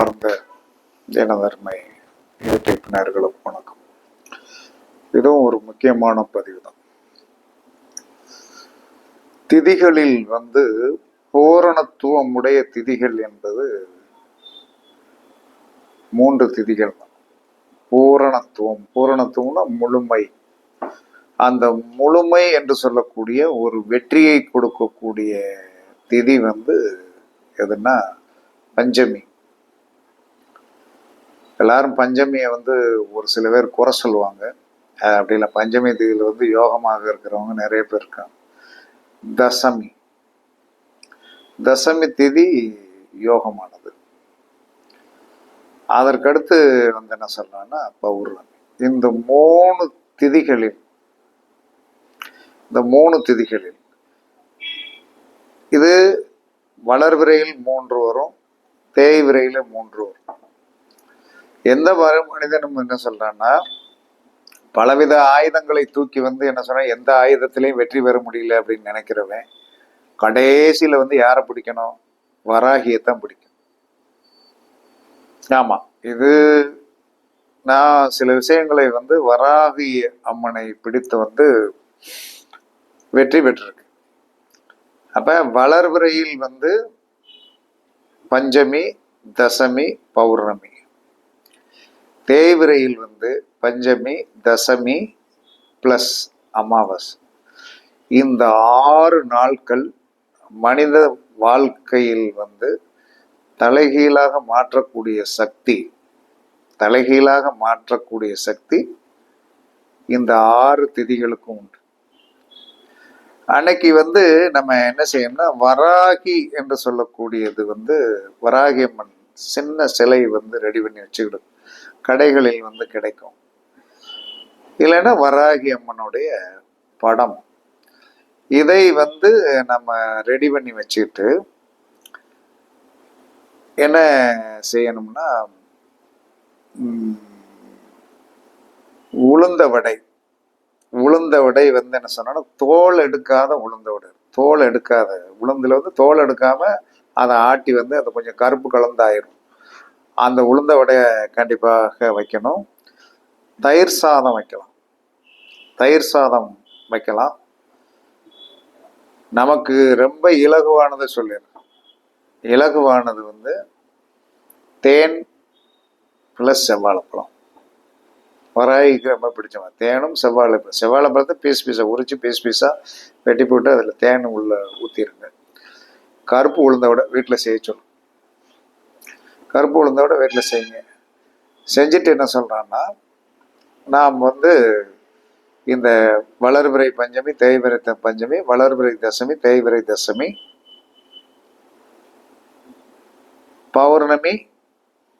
அன்பார்ந்த எனதர்மை யூடியூப் நேர்களுக்கு வணக்கம். இதுவும் ஒரு முக்கியமான பதிவு தான் திதிகளில் வந்து பூரணத்துவம் உடைய திதிகள் என்பது மூன்று திதிகள். தான் பூரணத்துவம். பூரணத்துவம்னா முழுமை. அந்த முழுமை என்று சொல்லக்கூடிய ஒரு வெற்றியை கொடுக்கக்கூடிய திதி வந்து எதுன்னா பஞ்சமி. எல்லாரும் பஞ்சமியை வந்து ஒரு சில பேர் குறை சொல்லுவாங்க. அப்படி இல்லை. பஞ்சமி திதியில் வந்து யோகமாக இருக்கிறவங்க நிறைய பேர் இருக்காங்க. தசமி. தசமி திதி யோகமானது. அதற்கடுத்து வந்து என்ன சொல்லலாம்னா பௌர்ணமி. இந்த மூணு திதிகளில் இந்த மூணு திதிகளில் இது வளர்விரையில் மூன்று வரும் தேய்விரையில் மூன்று வரும். எந்த வர மனிதனும் என்ன சொல்றான்னா பலவித ஆயுதங்களை தூக்கி வந்து என்ன சொல்ற எந்த ஆயுதத்திலையும் வெற்றி பெற முடியல அப்படின்னு நினைக்கிறவன் கடைசியில வந்து யாரை பிடிக்கணும்? வராகியத்தான் பிடிக்கும். ஆமா இது நான் சில விஷயங்களை வந்து வராகி அம்மனை பிடித்து வந்து வெற்றி பெற்றிருக்கு. அப்ப வளர்விரையில் வந்து பஞ்சமி தசமி பௌர்ணமி தேய்விரையில் வந்து பஞ்சமி தசமி ப்ளஸ் அமாவாசை. இந்த ஆறு நாட்கள் மனித வாழ்க்கையில் வந்து தலைகீழாக மாற்றக்கூடிய சக்தி தலைகீழாக மாற்றக்கூடிய சக்தி இந்த ஆறு திதிகளுக்கும் உண்டு. அன்னைக்கு வந்து நம்ம என்ன செய்யணும்னா வராகி என்று சொல்லக்கூடியது வந்து வராகி அம்மன் சின்ன சிலை வந்து ரெடி பண்ணி வச்சுக்கிடும் கடைகளில் வந்து கிடைக்கும். இல்லைன்னா வராகி அம்மனுடைய படம். இதை வந்து நம்ம ரெடி பண்ணி வச்சுக்கிட்டு என்ன செய்யணும்னா உளுந்த வடை. உளுந்த வடை வந்து என்ன சொன்னா தோல் எடுக்காத உளுந்த வடை. தோல் எடுக்காத. உளுந்தில் வந்து தோல் எடுக்காமல் அதை ஆட்டி வந்து அதை கொஞ்சம் கருப்பு கலந்தாயிரும். அந்த உளுந்த வடையை கண்டிப்பாக வைக்கணும். தயிர் சாதம் வைக்கலாம். தயிர் சாதம் வைக்கலாம். நமக்கு ரொம்ப இலகுவானதை சொல்லியிருக்கோம் இலகுவானது வந்து தேன் ப்ளஸ் செவ்வாழைப்பழம் வராய்க்கு ரொம்ப பிடிச்சவன் தேனும் செவ்வாழைப்பழம் செவ்வாழைப்பழத்தை பீஸ் பீஸாக உரிச்சு பீஸ் பீஸாக வெட்டி போட்டு அதில் தேன் உள்ள ஊற்றிருங்க கருப்பு உளுந்த விட வீட்டில் செய்ய சொல்லு கருப்பு உளுந்தோட வீட்டில் செய்யுங்க. செஞ்சுட்டு என்ன சொல்கிறான்னா நாம் வந்து இந்த வளர்பிறை பஞ்சமி தேய்பிறை பஞ்சமி வளர்பிறை தசமி தேய்பிறை தசமி பௌர்ணமி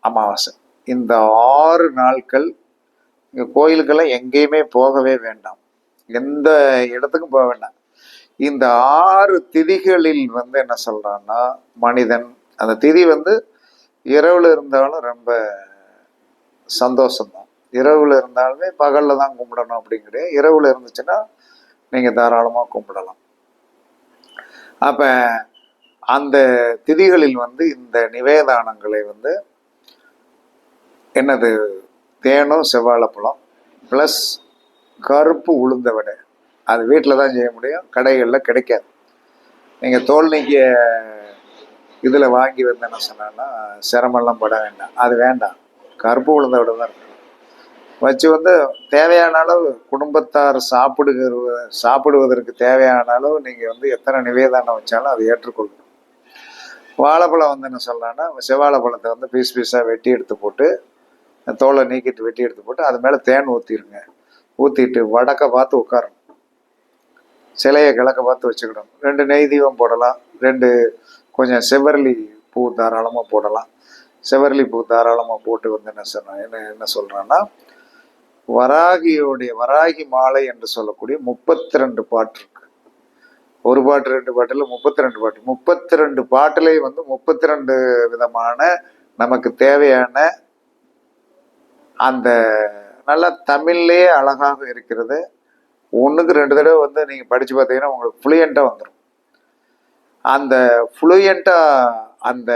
அமாவாசை. இந்த ஆறு நாட்கள் இங்கே கோயிலுக்கெல்லாம் எங்கேயுமே போகவே வேண்டாம். எந்த இடத்துக்கும் போக வேண்டாம். இந்த ஆறு திதிகளில் வந்து என்ன சொல்கிறான்னா மனிதன் அந்த திதி வந்து இரவில் இருந்தாலும் ரொம்ப சந்தோஷம்தான். இரவில் இருந்தாலுமே பகலில் தான் கும்பிடணும் அப்படிங்கிறது இரவில் இருந்துச்சுன்னா நீங்கள் தாராளமாக கும்பிடலாம். அப்போ அந்த திதிகளில் வந்து இந்த நிவேதானங்களை வந்து என்னது? தேனும் செவ்வாழைப்பழம் ப்ளஸ் கருப்பு உளுந்த வடை. அது வீட்டில் தான் செய்ய முடியும். கடைகளில் கிடைக்காது. நீங்கள் தோல் நீக்கிய இதில் வாங்கி வந்து என்ன சொன்னா சிரமெல்லாம் பட வேண்டாம். அது வேண்டாம். கருப்பு உளுந்த வடை தான் இருக்கும் வச்சு வந்து தேவையான அளவு குடும்பத்தார் சாப்பிடுகிற சாப்பிடுவதற்கு தேவையான அளவு நீங்கள் வந்து எத்தனை நிவேதானம் வச்சாலும் அதை ஏற்றுக்கொள்ளணும் வாழைப்பழம் வந்து என்ன சொல்லலாம்னா செவ்வாழைப்பழத்தை வந்து பீஸ் பீஸாக வெட்டி எடுத்து போட்டு தோலை நீக்கிட்டு வெட்டி எடுத்து போட்டு அது மேலே தேன் ஊற்றிடுங்க ஊற்றிட்டு வடக்க பார்த்து உட்காரணும். சிலையை கிழக்க பார்த்து வச்சுக்கணும். ரெண்டு நெய் தீபம் போடலாம். ரெண்டு கொஞ்சம் செவ்வரளி பூ தாராளமாக போடலாம். செவ்வரளி பூ தாராளமாக போட்டு வந்து என்ன சொன்ன என்ன என்ன சொல்கிறேன்னா வராகியோடைய வராகி மாலை என்று சொல்லக்கூடிய முப்பத்தி ரெண்டு பாட்டு இருக்கு. ஒரு பாட்டு ரெண்டு பாட்டில் முப்பத்தி ரெண்டு பாட்டு. முப்பத்தி ரெண்டு பாட்டுலேயும் வந்து முப்பத்தி ரெண்டு விதமான நமக்கு தேவையான அந்த நல்லா தமிழ்லேயே அழகாக இருக்கிறது. ஒன்றுக்கு ரெண்டு தடவை வந்து நீங்கள் படித்து பார்த்தீங்கன்னா உங்களுக்கு ஃப்ளூயண்ட்டாக வந்துடும் அந்த ஃப்ளூயண்ட்டாக அந்த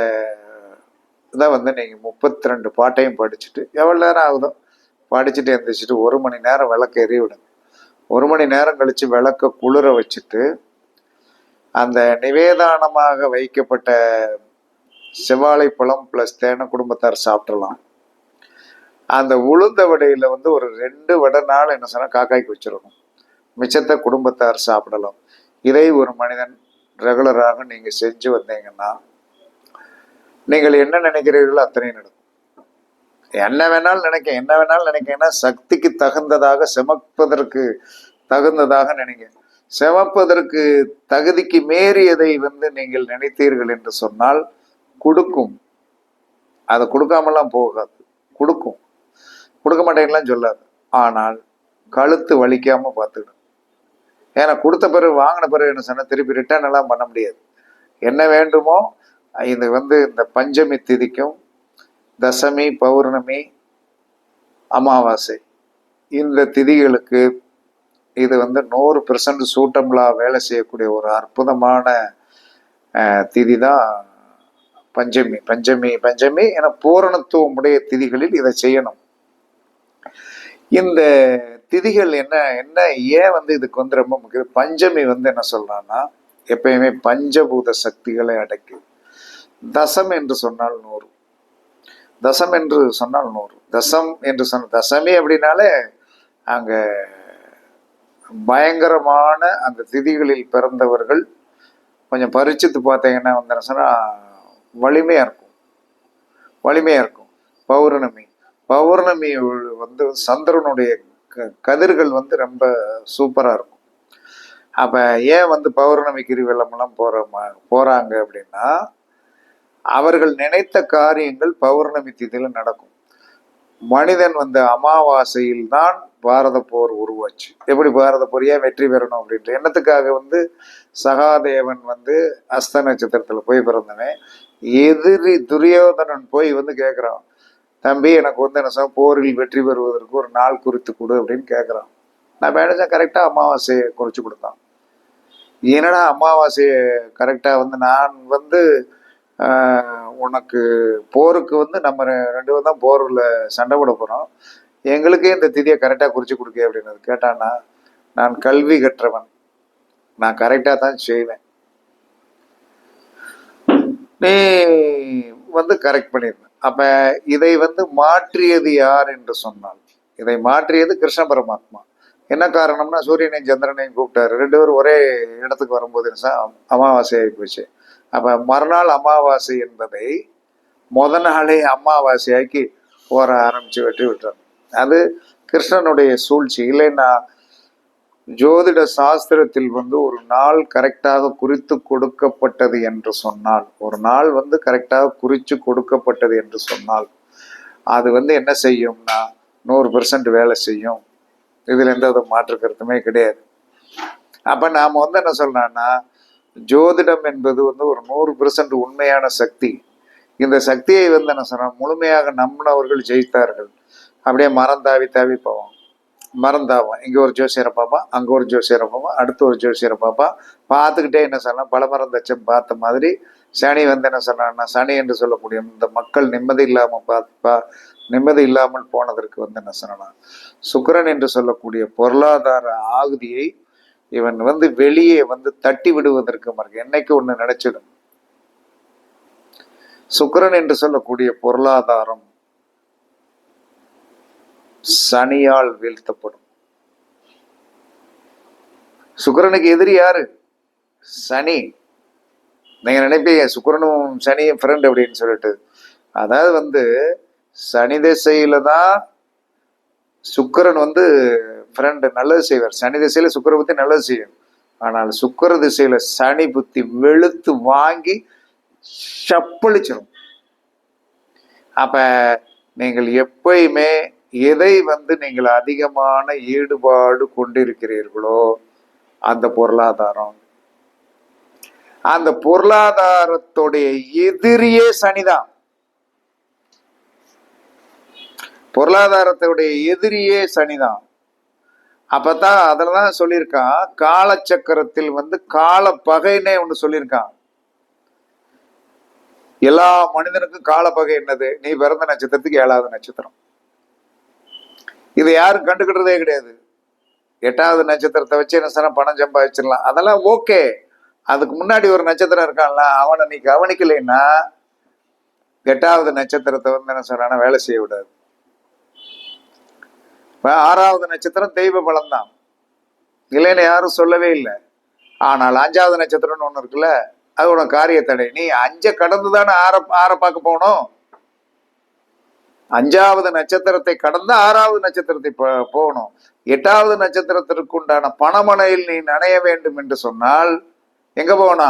இதை வந்து நீங்கள் முப்பத்தி ரெண்டு பாட்டையும் படிச்சுட்டு எவ்வளோ நேரம் ஆகுதோ? படிச்சுட்டு எந்திரிச்சிட்டு ஒரு மணி நேரம் விளக்கு எரிய விடுங்க. ஒரு மணி நேரம் கழித்து விளக்க குளிர வச்சுட்டு அந்த நிவேதானமாக வைக்கப்பட்ட செவ்வாழை பழம் ப்ளஸ் தேனை குடும்பத்தார் சாப்பிட்றலாம் அந்த உளுந்த வடையில் வந்து ஒரு ரெண்டு வடை நாள் என்ன சொன்னால் காக்காய்க்கு வச்சிடணும் மிச்சத்தை குடும்பத்தார் சாப்பிடலாம். இதை ஒரு மனிதன் ரெகுலராக நீங்கள் செஞ்சு வந்தீங்கன்னா நீங்கள் என்ன நினைக்கிறீர்களோ அத்தனையும் நடக்கும். என்ன வேணாலும் நினைக்க என்ன வேணாலும் நினைக்கீங்கன்னா சக்திக்கு தகுந்ததாக செமப்பதற்கு தகுந்ததாக நினைங்க. செமப்பதற்கு தகுதிக்கு மீறியதை வந்து நீங்கள் நினைத்தீர்கள் என்று சொன்னால் கொடுக்கும். அதை கொடுக்காமலாம் போகாது. கொடுக்கும். கொடுக்க மாட்டேங்கலாம் சொல்லாது. ஆனால் கழுத்து வலிக்காம பார்த்துக்கணும் ஏன்னா கொடுத்த பிறகு வாங்கின பிறகு என்ன சொன்னால் திருப்பி ரிட்டர்ன் எல்லாம் பண்ண முடியாது. என்ன வேண்டுமோ இது வந்து இந்த பஞ்சமி திதிக்கும் தசமி பௌர்ணமி அமாவாசை. இந்த திதிகளுக்கு இது வந்து நூறு பெர்சன்ட் சூட்டபிளாக வேலை செய்யக்கூடிய ஒரு அற்புதமான திதி தான் பஞ்சமி. பஞ்சமி பஞ்சமி என பூரணத்துவம் உடைய திதிகளில் இதை செய்யணும். இந்த திதிகள் என்ன என்ன ஏன் வந்து இதுக்கு வந்து ரொம்ப முக்கியம்? பஞ்சமி வந்து என்ன சொல்றான்னா எப்பயுமே பஞ்சபூத சக்திகளை அடக்கி. தசம் என்று சொன்னால் நூறு. தசம் என்று சொன்னால் நூறு. தசம் என்று சொன்ன தசமி அப்படின்னாலே அங்க பயங்கரமான அந்த திதிகளில் பிறந்தவர்கள் கொஞ்சம் பரிச்சித்து பார்த்தீங்கன்னா வந்து என்ன சொன்னா வலிமையா இருக்கும். வலிமையா இருக்கும். பௌர்ணமி. பௌர்ணமி வந்து சந்திரனுடைய க- கதிர்கள் வந்து ரொம்ப சூப்பரா இருக்கும். அப்ப ஏன் வந்து பௌர்ணமி கிரிவலம்லாம் போற போகிறாங்க போறாங்க அப்படின்னா அவர்கள் நினைத்த காரியங்கள் பௌர்ணமி திதியில் நடக்கும். மனிதன் வந்து அமாவாசையில் தான் பாரத போர் உருவாச்சு. எப்படி பாரத போர் ஏன் வெற்றி பெறணும் அப்படின்ட்டு என்னத்துக்காக வந்து சகாதேவன் வந்து அஸ்த நட்சத்திரத்தில் போய் பிறந்தவன்? எதிரி துரியோதனன் போய் வந்து கேட்குறான் தம்பி எனக்கு வந்து என்ன சொன்ன போரில் வெற்றி பெறுவதற்கு ஒரு நாள் குறித்து கொடு அப்படின்னு கேட்குறான் நான் மேனேஜர் கரெக்டாக அமாவாசையை குறித்து கொடுத்தான். என்னடா அமாவாசையை கரெக்டாக வந்து நான் வந்து உனக்கு போருக்கு வந்து நம்ம ரெண்டு பேரும் தான் போரில் சண்டை போட போகிறோம் எங்களுக்கே இந்த திதியை கரெக்டாக குறித்து கொடுக்க அப்படின்னு கேட்டான்னா நான் கல்வி கற்றவன். நான் கரெக்டாக தான் செய்வேன். நீ வந்து கரெக்ட் பண்ணிருந்த அப்ப இதை வந்து மாற்றியது யார் என்று சொன்னால் இதை மாற்றியது கிருஷ்ண பரமாத்மா. என்ன காரணம்னா சூரியனையும் சந்திரனையும் கூப்பிட்டாரு. ரெண்டு பேரும் ஒரே இடத்துக்கு வரும்போது அமாவாசை ஆகி போச்சு. அப்ப மறுநாள் அமாவாசை என்பதை முத நாளே அமாவாசையாக்கி போற ஆரம்பிச்சு வெட்டி விட்டார் அது கிருஷ்ணனுடைய சூழ்ச்சி. இல்லைன்னா ஜோதிட சாஸ்திரத்தில் வந்து ஒரு நாள் கரெக்டாக குறித்து கொடுக்கப்பட்டது என்று சொன்னால் ஒரு நாள் வந்து கரெக்டாக குறித்து கொடுக்கப்பட்டது என்று சொன்னால் அது வந்து என்ன செய்யும்னா நூறு பெர்சன்ட் வேலை செய்யும். இதில் எந்த வித மாற்று கருத்துமே கிடையாது. அப்போ நாம் வந்து என்ன சொல்றோம்னா ஜோதிடம் என்பது வந்து ஒரு நூறு பெர்சன்ட் உண்மையான சக்தி. இந்த சக்தியை வந்து என்ன சொல்கிறோம் முழுமையாக நம்பினவர்கள் ஜெயித்தார்கள். அப்படியே மரம் தாவி தாவி போவோம். மரம் இங்க இங்கே ஒரு ஜோசியரை பார்ப்பான் அங்கே ஒரு ஜோசியரை பார்ப்பான் அடுத்து ஒரு ஜோசியரை பார்ப்பான் பார்த்துக்கிட்டே என்ன சொல்லலாம் பல மறந்தச்சம் பார்த்த மாதிரி. சனி வந்து என்ன சொன்னான்னா சனி என்று சொல்லக்கூடிய இந்த மக்கள் நிம்மதி இல்லாமல் பார்த்து பா நிம்மதி இல்லாமல் போனதற்கு வந்து என்ன சொல்லலாம் சுக்கரன் என்று சொல்லக்கூடிய பொருளாதார ஆகுதியை இவன் வந்து வெளியே வந்து தட்டி விடுவதற்கு மறுக்க என்னைக்கு ஒன்று நினைச்சிடும்? சுக்கரன் என்று சொல்லக்கூடிய பொருளாதாரம் சனியால் வீழ்த்தப்படும். சுக்கிரனுக்கு எதிரி யாரு? சனி. நீங்க நினைப்பீங்க சுக்கிரனும் சனியும் ஃப்ரெண்ட் அப்படின்னு சொல்லிட்டு. அதாவது வந்து சனி திசையில தான் சுக்கிரன் வந்து ஃப்ரெண்டு நல்லது செய்வார். சனி திசையில சுக்கிர புத்தி நல்லது செய்யும். ஆனால் சுக்கர திசையில சனி புத்தி வெளுத்து வாங்கி சப்பளிச்சிடும் அப்ப நீங்கள் எப்பயுமே எதை வந்து நீங்கள் அதிகமான ஈடுபாடு கொண்டிருக்கிறீர்களோ அந்த பொருளாதாரம். அந்த பொருளாதாரத்துடைய எதிரியே சனிதான். பொருளாதாரத்துடைய எதிரியே சனிதான். அப்பதான் அதுலதான் சொல்லியிருக்கான் காலச்சக்கரத்தில் வந்து கால பகைனே ஒன்று சொல்லியிருக்கான். எல்லா மனிதனுக்கும் காலப்பகை என்னது? நீ பிறந்த நட்சத்திரத்துக்கு ஏழாவது நட்சத்திரம். இதை யாரும் கண்டுக்கிட்டதே கிடையாது. எட்டாவது நட்சத்திரத்தை வச்சு என்ன சொன்னா பணம் சம்பாதிச்சிடலாம். அதெல்லாம் ஓகே. அதுக்கு முன்னாடி ஒரு நட்சத்திரம் இருக்கான்ல அவனை நீ கவனிக்கலைன்னா எட்டாவது நட்சத்திரத்தை வந்து என்ன சொல்றானா வேலை செய்ய விடாது. இப்போ ஆறாவது நட்சத்திரம் தெய்வ பலம் தான் இல்லைன்னு யாரும் சொல்லவே இல்லை. ஆனால் அஞ்சாவது நட்சத்திரம்னு ஒன்று இருக்குல்ல அது உனக்கு காரிய தடை நீ அஞ்சை கடந்து தானே ஆற ஆற பார்க்க போகணும்? அஞ்சாவது நட்சத்திரத்தை கடந்து ஆறாவது நட்சத்திரத்தை போகணும். எட்டாவது நட்சத்திரத்திற்கு உண்டான பணமனையில் நீ நனைய வேண்டும் என்று சொன்னால் எங்க போனா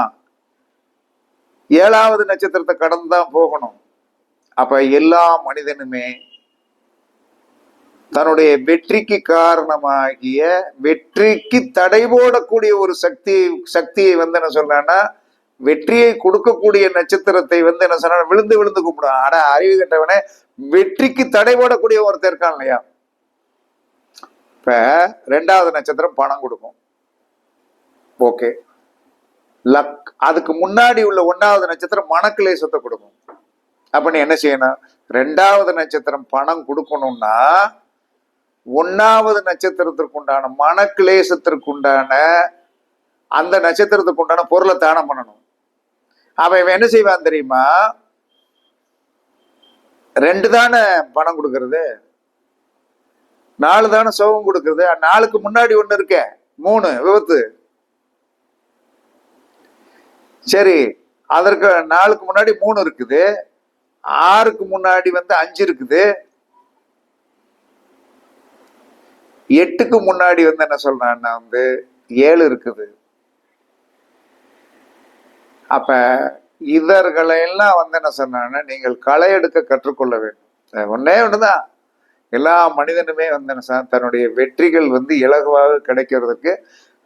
ஏழாவது நட்சத்திரத்தை கடந்து தான் போகணும். அப்ப எல்லா மனிதனுமே தன்னுடைய வெற்றிக்கு காரணமாகிய வெற்றிக்கு தடை போடக்கூடிய ஒரு சக்தி சக்தியை வந்து என்ன சொல்றான்னா வெற்றியை கொடுக்கக்கூடிய நட்சத்திரத்தை வந்து என்ன சொன்னா விழுந்து விழுந்து கும்பிடும் ஆனா அறிவு கட்டவனே வெற்றிக்கு தடை போடக்கூடிய ஒருத்தர் இருக்கான் இல்லையா? இப்ப ரெண்டாவது நட்சத்திரம் பணம் கொடுக்கும். ஓகே. லக் அதுக்கு முன்னாடி உள்ள ஒன்னாவது நட்சத்திரம் மனக்கிளேசத்தை கொடுக்கும். அப்ப நீ என்ன செய்யணும்? ரெண்டாவது நட்சத்திரம் பணம் கொடுக்கணும்னா ஒன்னாவது நட்சத்திரத்திற்கு உண்டான மனக்கிலேசத்திற்கு உண்டான அந்த நட்சத்திரத்துக்கு உண்டான பொருளை தானம் பண்ணணும். அவன் இவன் என்ன செய்வான் தெரியுமா? ரெண்டு தானே பணம் கொடுக்கறது? நாலு தானே சோகம் கொடுக்கறது? நாளுக்கு முன்னாடி ஒண்ணு இருக்க மூணு விபத்து. சரி அதற்கு நாளுக்கு முன்னாடி மூணு இருக்குது. ஆறுக்கு முன்னாடி வந்து அஞ்சு இருக்குது. எட்டுக்கு முன்னாடி வந்து என்ன சொல்றான்னா வந்து? ஏழு இருக்குது. அப்ப இதர்களையெல்லாம் வந்து என்ன சொன்னாங்கன்னா நீங்கள் களை எடுக்க கற்றுக்கொள்ள வேண்டும். ஒன்னே ஒன்றுதான் எல்லா மனிதனுமே வந்து என்ன சொன்னா, தன்னுடைய வெற்றிகள் வந்து இலகுவாக கிடைக்கிறதுக்கு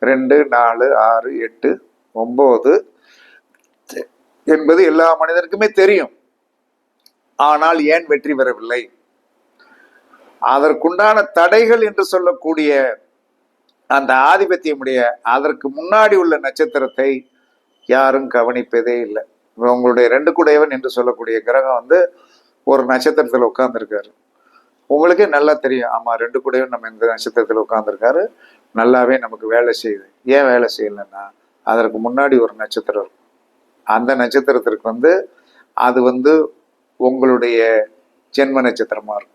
ரெண்டு நாலு ஆறு எட்டு ஒன்பது என்பது எல்லா மனிதனுக்குமே தெரியும். ஆனால் ஏன் வெற்றி பெறவில்லை? அதற்குண்டான தடைகள் என்று சொல்லக்கூடிய அந்த ஆதிபத்தியமுடைய அதற்கு முன்னாடி உள்ள நட்சத்திரத்தை யாரும் கவனிப்பதே இல்லை. உங்களுடைய ரெண்டு குடையவன் என்று சொல்லக்கூடிய கிரகம் வந்து ஒரு நட்சத்திரத்தில் உட்கார்ந்துருக்காரு. உங்களுக்கே நல்லா தெரியும். ஆமா ரெண்டு குடையவன் நம்ம இந்த நட்சத்திரத்தில் உட்காந்துருக்காரு நல்லாவே நமக்கு வேலை செய்யுது. ஏன் வேலை செய்யலைன்னா அதற்கு முன்னாடி ஒரு நட்சத்திரம் இருக்கும். அந்த நட்சத்திரத்திற்கு வந்து அது வந்து உங்களுடைய ஜென்ம நட்சத்திரமா இருக்கும்.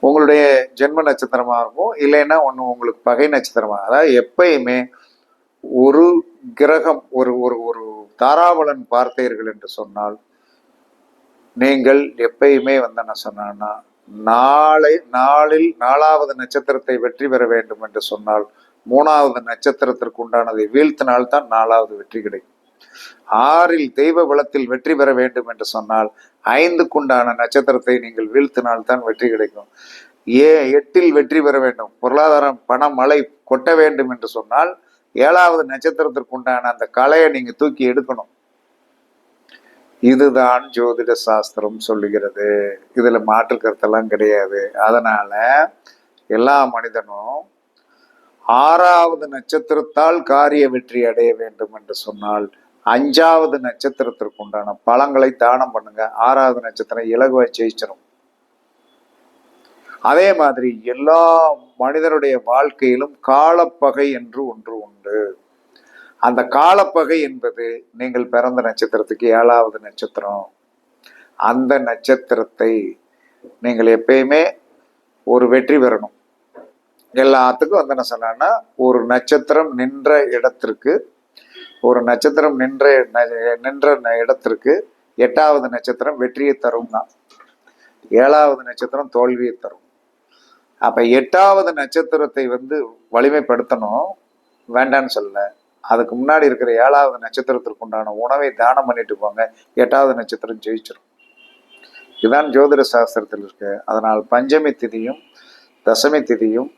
உங்களுடைய ஜென்ம நட்சத்திரமா இருக்கும். இல்லைன்னா ஒன்று உங்களுக்கு பகை நட்சத்திரமா அதாவது எப்பயுமே ஒரு கிரகம் ஒரு ஒரு ஒரு தாராபலன் பார்த்தீர்கள் என்று சொன்னால் நீங்கள் எப்பயுமே வந்து என்ன சொன்னா நாளை நாளில் நாலாவது நட்சத்திரத்தை வெற்றி பெற வேண்டும் என்று சொன்னால் மூணாவது நட்சத்திரத்திற்கு உண்டானதை வீழ்த்தினால்தான் நாலாவது வெற்றி கிடைக்கும். ஆறில் தெய்வ பலத்தில் வெற்றி பெற வேண்டும் என்று சொன்னால் ஐந்துக்குண்டான நட்சத்திரத்தை நீங்கள் வீழ்த்தினால்தான் வெற்றி கிடைக்கும். ஏ எட்டில் வெற்றி பெற வேண்டும். பொருளாதாரம் பணம் மழை கொட்ட வேண்டும் என்று சொன்னால் ஏழாவது நட்சத்திரத்திற்கு உண்டான அந்த கலையை நீங்க தூக்கி எடுக்கணும். இதுதான் ஜோதிட சாஸ்திரம் சொல்லுகிறது. இதுல மாற்று கருத்தெல்லாம் கிடையாது. அதனால எல்லா மனிதனும் ஆறாவது நட்சத்திரத்தால் காரிய வெற்றி அடைய வேண்டும் என்று சொன்னால் அஞ்சாவது நட்சத்திரத்திற்கு உண்டான பழங்களை தானம் பண்ணுங்க. ஆறாவது நட்சத்திரம் இலகுவா ஜெயிச்சிடும் அதே மாதிரி எல்லா மனிதனுடைய வாழ்க்கையிலும் காலப்பகை என்று ஒன்று உண்டு. அந்த காலப்பகை என்பது நீங்கள் பிறந்த நட்சத்திரத்துக்கு ஏழாவது நட்சத்திரம். அந்த நட்சத்திரத்தை நீங்கள் எப்பயுமே ஒரு வெற்றி பெறணும். எல்லாத்துக்கும் வந்து என்ன சொன்னா ஒரு நட்சத்திரம் நின்ற இடத்திற்கு ஒரு நட்சத்திரம் நின்ற நின்ற ந- இடத்திற்கு எட்டாவது நட்சத்திரம் வெற்றியை தரும் தான் ஏழாவது நட்சத்திரம் தோல்வியை தரும். அப்ப எட்டாவது நட்சத்திரத்தை வந்து வலிமைப்படுத்தணும். வேண்டான்னு சொல்லலை. அதுக்கு முன்னாடி இருக்கிற ஏழாவது நட்சத்திரத்திற்கு உண்டான உணவை தானம் பண்ணிட்டு போங்க. எட்டாவது நட்சத்திரம் ஜெயிச்சிடும் இதுதான் ஜோதிட சாஸ்திரத்தில் இருக்கு. அதனால் பஞ்சமி திதியும் தசமி திதியும்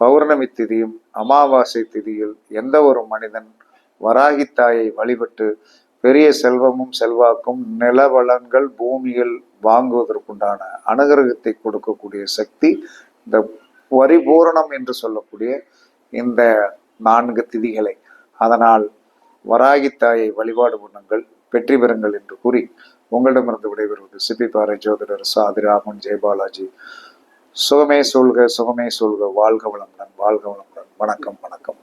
பௌர்ணமி திதியும் அமாவாசை திதியில் எந்த ஒரு மனிதன் வராகி தாயை வழிபட்டு பெரிய செல்வமும் செல்வாக்கும் நிலவளங்கள் பூமியில் வாங்குவதற்குண்டான அனுகிரகத்தை கொடுக்கக்கூடிய சக்தி இந்த பரிபூரணம் என்று சொல்லக்கூடிய இந்த நான்கு திதிகளை. அதனால் வராகி தாயை வழிபாடு பண்ணுங்கள் வெற்றி பெறுங்கள் என்று கூறி உங்களிடமிருந்து விடைபெறுவது சிப்பிப்பாறை ஜோதிடர் சாதிராமன் ஜெயபாலாஜி. சுகமே சொல்க சுகமே சொல்க வாழ்க வளமுடன் வாழ்க வளமுடன். வணக்கம் வணக்கம்.